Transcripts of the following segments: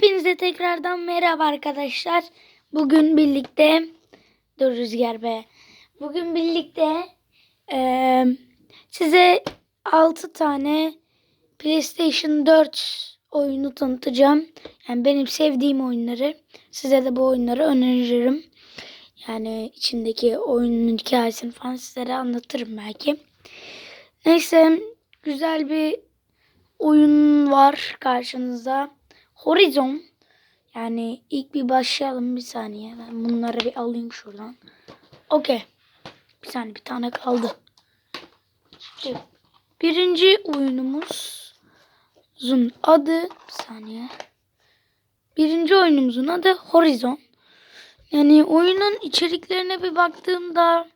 Hepinize tekrardan merhaba arkadaşlar. Bugün birlikte dur Rüzgar be. Bugün birlikte eee, size 6 tane PlayStation 4 oyunu tanıtacağım. Yani benim sevdiğim oyunları. Size de bu oyunları öneririm. Yani içindeki oyunun hikayesini falan sizlere anlatırım belki. Neyse güzel bir oyun var karşınızda. Horizon. Yani ilk bir başlayalım bir saniye. Ben bunları bir alayım şuradan. Okey. Bir saniye bir tane kaldı. Şimdi birinci oyunumuzun adı bir saniye. Birinci oyunumuzun adı Horizon. Yani oyunun içeriklerine bir baktığımda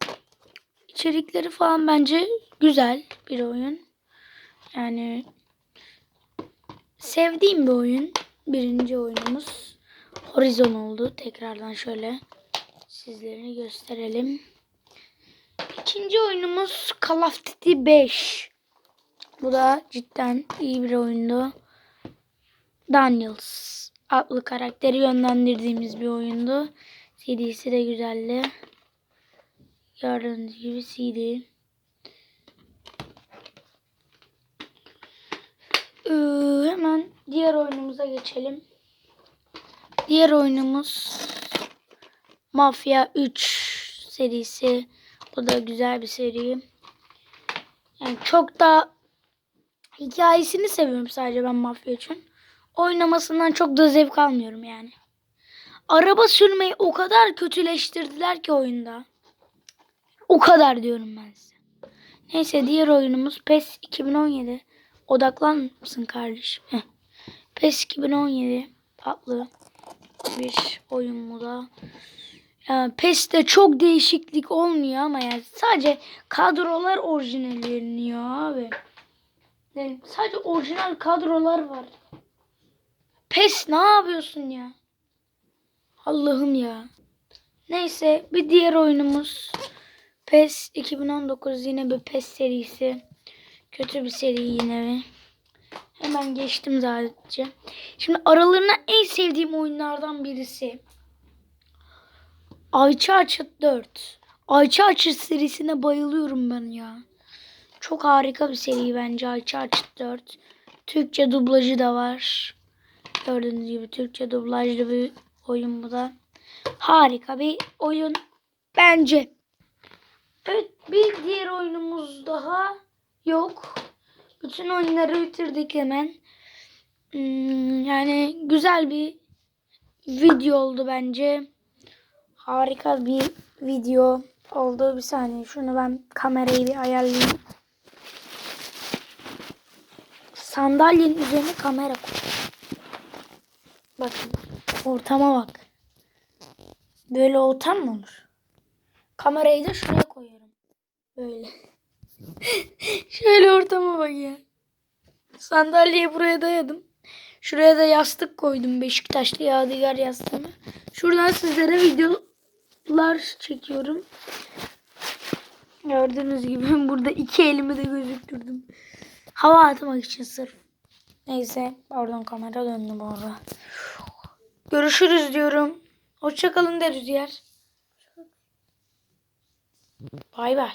içerikleri falan bence güzel bir oyun. Yani sevdiğim bir oyun. Birinci oyunumuz Horizon oldu. Tekrardan şöyle sizlere gösterelim. İkinci oyunumuz Call of Duty 5. Bu da cidden iyi bir oyundu. Daniels adlı karakteri yönlendirdiğimiz bir oyundu. CD'si de güzeldi. Gördüğünüz gibi CD. Ee, diğer oyunumuza geçelim. Diğer oyunumuz Mafya 3 serisi. Bu da güzel bir seri. Yani çok da hikayesini seviyorum sadece ben Mafya 3'ün. Oynamasından çok da zevk almıyorum yani. Araba sürmeyi o kadar kötüleştirdiler ki oyunda. O kadar diyorum ben size. Neyse diğer oyunumuz PES 2017. Odaklan mısın kardeşim? Heh. PES 2017 tatlı bir oyun bu da. Yani PES'te çok değişiklik olmuyor ama yani sadece kadrolar orijinalleniyor abi. Yani sadece orijinal kadrolar var. PES ne yapıyorsun ya? Allah'ım ya. Neyse bir diğer oyunumuz PES 2019 yine bir PES serisi. Kötü bir seri yine mi? Hemen geçtim sadece. Şimdi aralarına en sevdiğim oyunlardan birisi. Ayça Açıt 4. Ayça Açıt serisine bayılıyorum ben ya. Çok harika bir seri bence Ayça Açıt 4. Türkçe dublajı da var. Gördüğünüz gibi Türkçe dublajlı bir oyun bu da. Harika bir oyun bence. Evet bir diğer oyunumuz daha yok. Bütün oyunları bitirdik hemen. Hmm, yani güzel bir video oldu bence. Harika bir video oldu. Bir saniye şunu ben kamerayı bir ayarlayayım. Sandalyenin üzerine kamera koy. Bakın ortama bak. Böyle ortam mı olur? Kamerayı da şuraya koyuyorum. Böyle. Şöyle ortama bak ya. Sandalyeyi buraya dayadım. Şuraya da yastık koydum. Beşiktaşlı Yadigar yastığımı. Şuradan sizlere videolar çekiyorum. Gördüğünüz gibi burada iki elimi de gözüktürdüm. Hava atmak için sırf. Neyse. Pardon kamera döndü bu arada. Görüşürüz diyorum. Hoşçakalın de Rüzgar. Bay bay.